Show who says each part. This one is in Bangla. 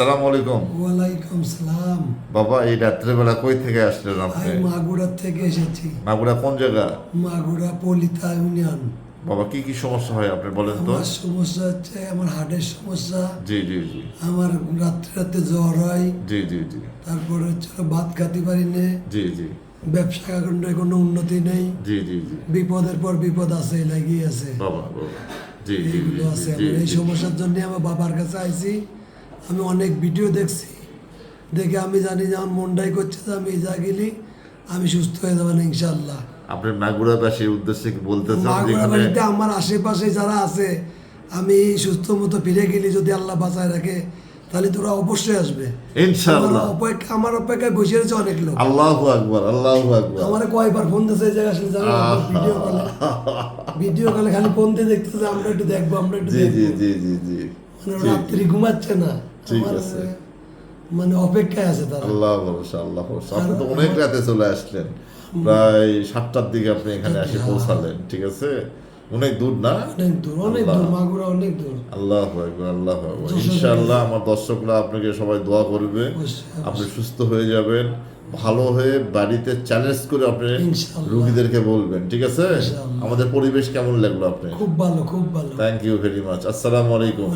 Speaker 1: সালাম আলাইকুম।
Speaker 2: ওয়ালাইকুম সালাম।
Speaker 1: বাবা এই রাত্রেবেলা কই থেকে আসলেন আপনি?
Speaker 2: আমি থেকে এসেছি।
Speaker 1: মাগুরা কোন জায়গা?
Speaker 2: মাগুরা পলিতা ইউনিয়ন।
Speaker 1: বাবা কি কি সমস্যা হয় আপনি বলেন তো?
Speaker 2: আমার সমস্যা হচ্ছে আমার হার্টের সমস্যা।
Speaker 1: জি জি জি।
Speaker 2: আমার রাত্রে রাতে জ্বর হয়।
Speaker 1: জি জি জি।
Speaker 2: তারপরে হচ্ছে ভাত খাতে পারি না।
Speaker 1: জি জি।
Speaker 2: ব্যবসা কাণ্ডে কোনো উন্নতি নেই।
Speaker 1: জি জি জি।
Speaker 2: বিপদের পর বিপদ আছে লাগিয়ে আছে
Speaker 1: বাবা বাবা। জি জি জি
Speaker 2: আছে। এই সমস্যার জন্য আমার বাবার কাছে আইছি। আমি অনেক ভিডিও দেখছি। দেখে আমি জানি যে আমার মনটাই করছে যে আমি যা গেলি আমি সুস্থ হয়ে যাবেন ইনশাল্লাহ
Speaker 1: মাগুরাবাসীর উদ্দেশ্যে কি বলতে চান
Speaker 2: আমার আশেপাশে যারা আছে আমি সুস্থ মতো ফিরে গেলি যদি আল্লাহ বাঁচায় রাখে তাহলে তোরা অবশ্যই আসবে।
Speaker 1: ইনশাআল্লাহ।
Speaker 2: অপেক্ষা আমার অপেক্ষায় বসে রয়েছে অনেক লোক।
Speaker 1: আল্লাহু আকবার আল্লাহু আকবার।
Speaker 2: আমার কয়বার ফোন দিয়েছে এই জায়গায় আসলে জানো ভিডিও কলে। ভিডিও কলে খালি ফোন দিয়ে দেখতেছে আমরা একটু দেখব আমরা একটু
Speaker 1: জি
Speaker 2: দেখব।
Speaker 1: জি জি জি।
Speaker 2: মানে
Speaker 1: জি,
Speaker 2: রাত্রি ঘুমাচ্ছে না।
Speaker 1: ঠিক আছে।
Speaker 2: মানে অপেক্ষায় আছে তারা।
Speaker 1: আল্লাহ ভরসা আল্লাহ ভরসা। আপনি তো অনেক রাতে চলে আসলেন। প্রায় সাতটার দিকে আপনি এখানে এসে পৌঁছালেন ঠিক আছে? অনেক দূর না?
Speaker 2: অনেক দূর অনেক দূর মাগুরা অনেক দূর।
Speaker 1: আল্লাহ আকবার আল্লাহ আকবার। ইনশাআল্লাহ আমার দর্শকরা আপনাকে সবাই দোয়া করবে। আপনি সুস্থ হয়ে যাবেন ভালো হয়ে বাড়িতে চ্যালেঞ্জ করে আপনি। রুগীদেরকে বলবেন ঠিক আছে? আমাদের পরিবেশ কেমন লাগল আপনি
Speaker 2: খুব ভালো খুব ভালো।
Speaker 1: থ্যাংক ইউ ভেরি মাচ আসসালামু আলাইকুম।